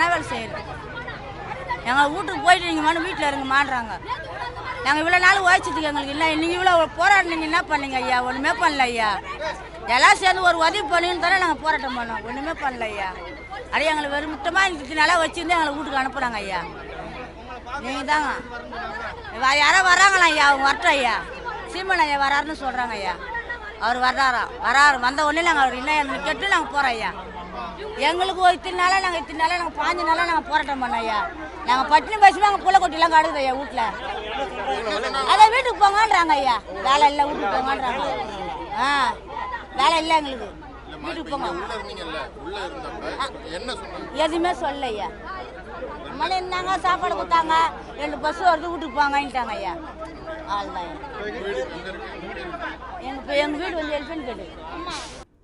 நாங்கள் வேலை செய்யறது எங்கள் வீட்டுக்கு போயிட்டு நீங்கள் மனு வீட்டில் இருங்க மாடுறாங்க நாங்கள் இவ்வளோ நாள் உழைச்சதுக்கு எங்களுக்கு இல்லை. நீங்கள் இவ்வளோ போராடினீங்க என்ன பண்ணீங்க ஐயா? ஒன்றுமே பண்ணல ஐயா. எல்லாம் சேர்ந்து ஒரு உதவி பண்ணின்னு தானே நாங்கள் போராட்டம் பண்ணோம். ஒன்றுமே பண்ணல ஐயா. அப்படியே எங்களை வெறும் முட்டமாக இந்த நிலம் வச்சுருந்து எங்களை வீட்டுக்கு அனுப்புகிறாங்க ஐயா. நீங்கள் தாங்க யாரோ வராங்களா ஐயா? அவங்க வரட்டும் ஐயா. சீமன் ஐயா வராருன்னு சொல்கிறாங்க ஐயா. அவர் வர்றாராம் வராரு வந்த உடனே நாங்கள் அவர் என்ன ஏதுன்னு கேட்டு நாங்கள் போகிறோம் ஐயா. எங்களுக்கு ஒரு இத்தனை நாளாக நாங்கள் இத்தனை நாளாக நாங்கள் பாஞ்சு நாளாக நாங்கள் போராட்டம் பண்ணோம் ஐயா. நாங்கள் பட்டினி பேசுவோம் அங்கே புள்ள கொட்டிலாம் கடுது ஐயா வீட்டில் அதை வீட்டுக்கு போங்கன்றாங்க ஐயா. வேலை இல்லை வீட்டுக்கு போங்கன்றாங்க. ஆ வேலை இல்லை எங்களுக்கு. வீட்டுக்கு போங்க. எதுவுமே சொல்ல ஐயா. நம்மளே இருந்தாங்க சாப்பாடு கொடுத்தாங்க. ரெண்டு பஸ் வருது வீட்டுக்கு போங்கன்ட்டாங்க ஐயா. அவ்வளோதான் எங்கள் எங்கள் வீடு வந்து எலிஃபென்ட் கேட்டு